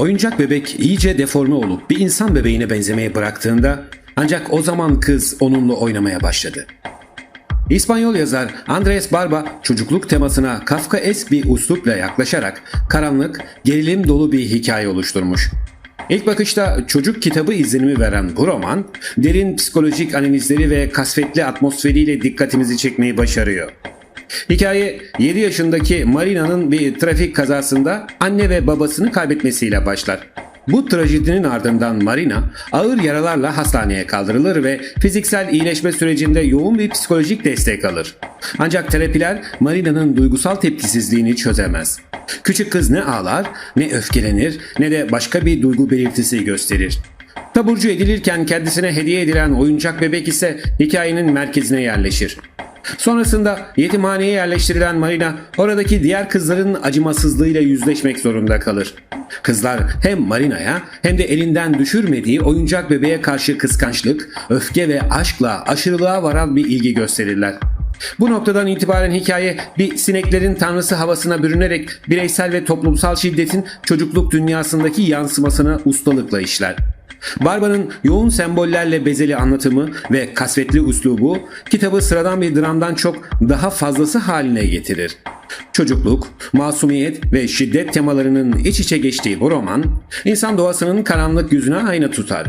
Oyuncak bebek iyice deforme olup bir insan bebeğine benzemeye bıraktığında ancak o zaman kız onunla oynamaya başladı. İspanyol yazar Andres Barba çocukluk temasına Kafkaesk bir uslupla yaklaşarak karanlık, gerilim dolu bir hikaye oluşturmuş. İlk bakışta çocuk kitabı izlenimi veren bu roman, derin psikolojik analizleri ve kasvetli atmosferiyle dikkatimizi çekmeyi başarıyor. Hikaye 7 yaşındaki Marina'nın bir trafik kazasında anne ve babasını kaybetmesiyle başlar. Bu trajedinin ardından Marina ağır yaralarla hastaneye kaldırılır ve fiziksel iyileşme sürecinde yoğun bir psikolojik destek alır. Ancak terapiler Marina'nın duygusal tepkisizliğini çözemez. Küçük kız ne ağlar, ne öfkelenir, ne de başka bir duygu belirtisi gösterir. Taburcu edilirken kendisine hediye edilen oyuncak bebek ise hikayenin merkezine yerleşir. Sonrasında yetimhaneye yerleştirilen Marina oradaki diğer kızların acımasızlığıyla yüzleşmek zorunda kalır. Kızlar hem Marina'ya hem de elinden düşürmediği oyuncak bebeğe karşı kıskançlık, öfke ve aşkla aşırılığa varan bir ilgi gösterirler. Bu noktadan itibaren hikaye bir sineklerin tanrısı havasına bürünerek bireysel ve toplumsal şiddetin çocukluk dünyasındaki yansımasına ustalıkla işler. Barba'nın yoğun sembollerle bezeli anlatımı ve kasvetli üslubu kitabı sıradan bir dramdan çok daha fazlası haline getirir. Çocukluk, masumiyet ve şiddet temalarının iç içe geçtiği bu roman, insan doğasının karanlık yüzüne ayna tutar.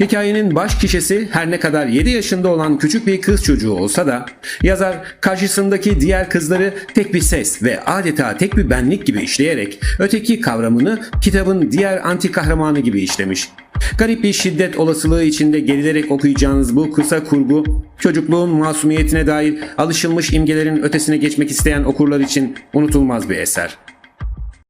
Hikayenin baş kişisi her ne kadar 7 yaşında olan küçük bir kız çocuğu olsa da yazar karşısındaki diğer kızları tek bir ses ve adeta tek bir benlik gibi işleyerek öteki kavramını kitabın diğer anti kahramanı gibi işlemiş. Garip bir şiddet olasılığı içinde gerilerek okuyacağınız bu kısa kurgu çocukluğun masumiyetine dair alışılmış imgelerin ötesine geçmek isteyen okurlar için unutulmaz bir eser.